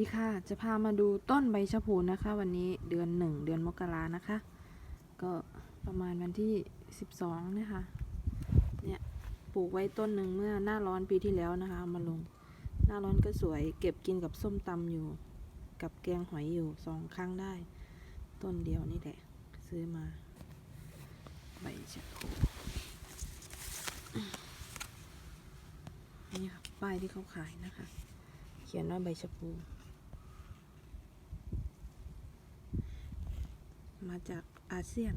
สวัสดีค่ะ จะพามาดูต้นใบชะพูนะคะ วันนี้เดือนหนึ่งเดือนมกรานะคะ ก็ประมาณวันที่สิบสองนะคะเนี่ยปลูกไว้ต้นหนึ่งเมื่อหน้าร้อนปีที่แล้วนะคะ มาลง หน้าร้อนก็สวย เก็บกินกับส้มตำอยู่ กับแกงหอยอยู่สองครั้งได้ ต้นเดียวนี่แหละ ซื้อมา ใบชะพูนี่ค่ะป้ายที่เขาขายนะคะ เขียนว่าใบชะพู มาจากอาเซียน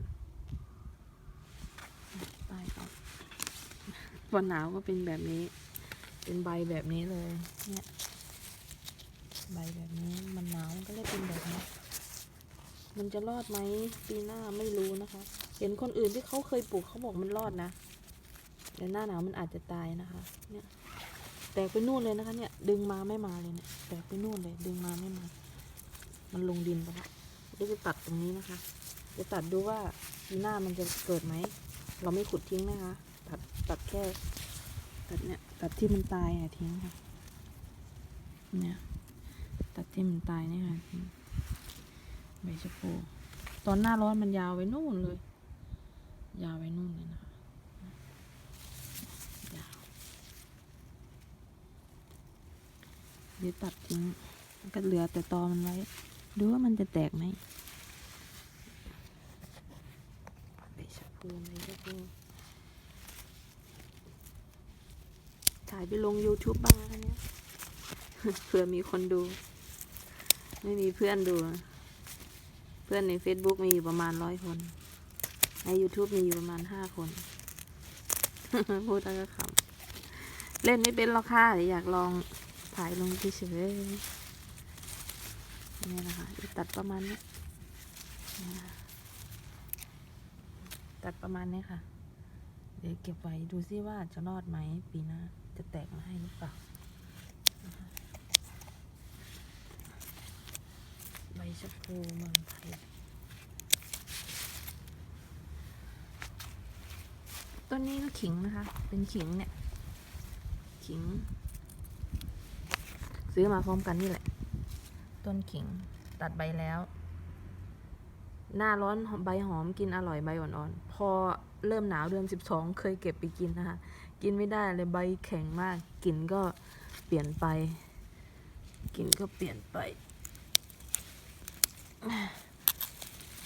ป้ายเขาวันหนาวก็เป็นแบบนี้ เป็นใบแบบนี้เลย เนี่ย ใบแบบนี้มันหนาวมันก็เลยเป็นแบบนี้ มันจะรอดไหมปีหน้าไม่รู้นะคะ เห็นคนอื่นที่เขาเคยปลูกเขาบอกมันรอดนะแต่หน้าหนาวมันอาจจะตายนะคะ เนี่ย แตกไปนู่นเลยนะคะ เนี่ย ดึงมาไม่มาเลยเนี่ย แตกไปนู่นเลย ดึงมาไม่มา มันลงดินไปแล้ว จะตัดตรงนี้นะคะ จะตัดดูว่าหน้ามันจะเกิดไหม เราไม่ขุดทิ้งนะคะ ตัดตัดแค่ตัดเนี่ยตัดที่มันตายอะทิ้งค่ะ เนี่ยตัดที่มันตายนี่ค่ะใบชะพูตอนหน้าร้อนมันยาวไปนู่นเลย ยาวไปนู่นเลยนะคะยาวเดี๋ยวตัดทิ้งก็เหลือแต่ตอมันไว้ ดูว่ามันจะแตกไหมใบชะพูใบชะพูถ่ายไปลง YouTube บ้างนะคะเนี่ยเผื่อมีคนดู ไม่มีเพื่อนดู เพื่อนใน Facebook มีอยู่ประมาณร้อยคน ใน YouTube มีอยู่ประมาณห้าคน พูดแล้วก็ขำเล่นไม่เป็นหรอกค่ะอยากลองถ่ายลงเฉยๆ นี่นะคะตัดประมาณนี้ตัดประมาณนี้ค่ะ เดี๋ยวเก็บไว้ดูซิว่าจะรอดไหมปีหน้าจะแตกมาให้หรือเปล่าใบชะพูเมืองไทยต้นนี้ก็ขิงนะคะ เป็นขิงเนี่ย ขิง ซื้อมาพร้อมกันนี่แหละ ต้นขิง ตัดใบแล้ว หน้าร้อนใบหอมกินอร่อยใบอ่อนๆ พอเริ่มหนาวเดือนสิบสองเคยเก็บไปกินนะคะ กินไม่ได้เลยใบแข็งมากกลิ่นก็เปลี่ยนไปกลิ่นก็เปลี่ยนไป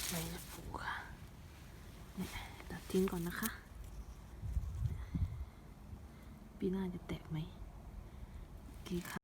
ใบชะพูค่ะเนี่ยตัดทิ้งก่อนนะคะ ปีหน้าจะแตกไหมโอเคค่ะ